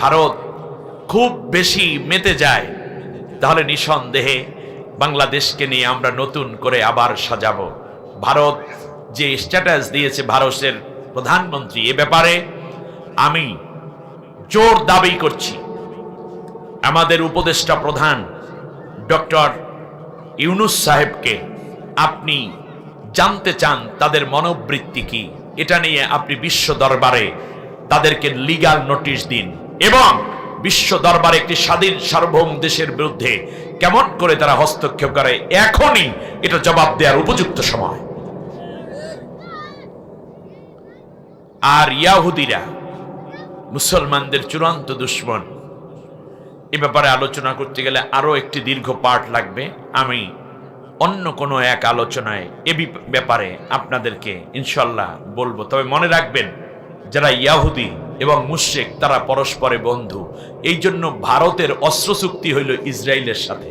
ভারত খুব বেশি মেতে যায়, তাহলে নিঃসন্দেহে বাংলাদেশকে নিয়ে আমরা নতুন করে আবার সাজাবো। ভারত যে স্ট্যাটাস দিয়েছে ভারতের প্রধানমন্ত্রী এ ব্যাপারে, আমি জোর দাবি করছি। আমাদের উপদেষ্টা প্রধান ডক্টর ইউনুস সাহেবকে আপনি জানতে চান তাদের মনোবৃত্তি কি, এটা নিয়ে আপনি বিশ্ব দরবারে তাদেরকে লিগাল নোটিশ দিন। এবং বিশ্ব দরবারে একটি স্বাধীন সার্বভৌম দেশের বিরুদ্ধে কেমন করে তারা হস্তক্ষেপ করে, এখনই এটা জবাব দেওয়ার উপযুক্ত সময়। আর ইয়াহুদিরা, মুসলমানদের চূড়ান্ত দুশ্মন, এ ব্যাপারে আলোচনা করতে গেলে আরও একটি দীর্ঘ পাঠ লাগবে। আমি অন্য কোনো এক আলোচনায় এ ব্যাপারে আপনাদেরকে ইনশাল্লাহ বলব। তবে মনে রাখবেন, যারা ইয়াহুদি এবং মুশেক তারা পরস্পরে বন্ধু। এই জন্য ভারতের অস্ত্র চুক্তি হইল ইসরায়েলের সাথে।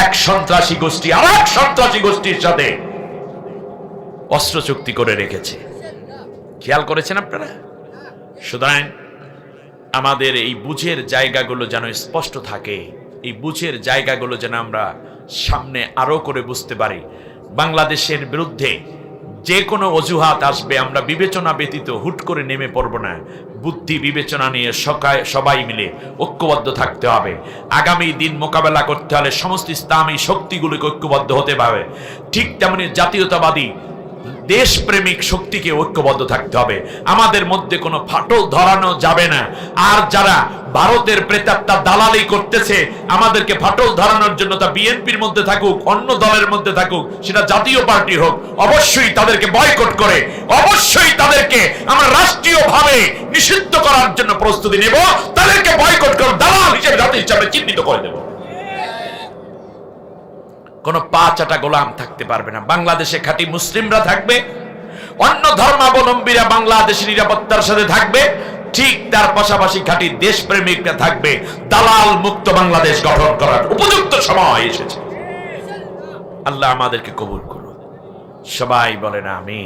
এক সন্ত্রাসী গোষ্ঠী আর এক সন্ত্রাসী গোষ্ঠীর সাথে অস্ত্র চুক্তি করে রেখেছে। খেয়াল করেছেন আপনারা? সুতরাং আমাদের এই বুঝের জায়গাগুলো যেন স্পষ্ট থাকে। এই বুঝের জায়গাগুলো যেন আমরা সামনে আরও করে বুঝতে পারি। বাংলাদেশের বিরুদ্ধে যে কোনো অজুহাত আসবে, আমরা বিবেচনা ব্যতীত হুট করে নেমে পড়ব না। বুদ্ধি বিবেচনা নিয়ে সকায় সবাই মিলে ঐক্যবদ্ধ থাকতে হবে। আগামী দিন মোকাবেলা করতে হলে সমস্ত ইসলামী শক্তিগুলিকে ঐক্যবদ্ধ হতে পারে ঠিক তেমনি জাতীয়তাবাদী দেশপ্রেমিক শক্তিকে ঐক্যবদ্ধ থাকতে হবে। আমাদের মধ্যে কোনো ফাটল ধরানো যাবে না। আর যারা ভারতের প্রেতাত্মা দালালি করতেছে, আমাদেরকে ফাটল ধরানোর জন্য তা বিএনপির মধ্যে থাকুক, অন্য দলের মধ্যে থাকুক, সেটা জাতীয় পার্টি হোক, অবশ্যই তাদেরকে বয়কট করে, অবশ্যই তাদেরকে আমরা রাষ্ট্রীয়ভাবে নিষিদ্ধ করার জন্য প্রস্তুতি নেব, তাদেরকে বয়কট করে দালাল হিসেবে জাতি হিসাবে চিহ্নিত করে দেব। কোনো পা চাটা গোলাম থাকতে পারবে না। বাংলাদেশে খাঁটি মুসলিমরা থাকবে, অন্য ধর্মাবলম্বীরা বাংলাদেশের নিরাপত্তার সাথে থাকবে, ঠিক তার পাশাপাশি খাঁটি দেশপ্রেমিকরা থাকবে, দালাল মুক্ত বাংলাদেশ গঠন করার উপযুক্ত সময় এসেছে। আল্লাহ আমাদেরকে কবুল করুন। সবাই বলেন আমি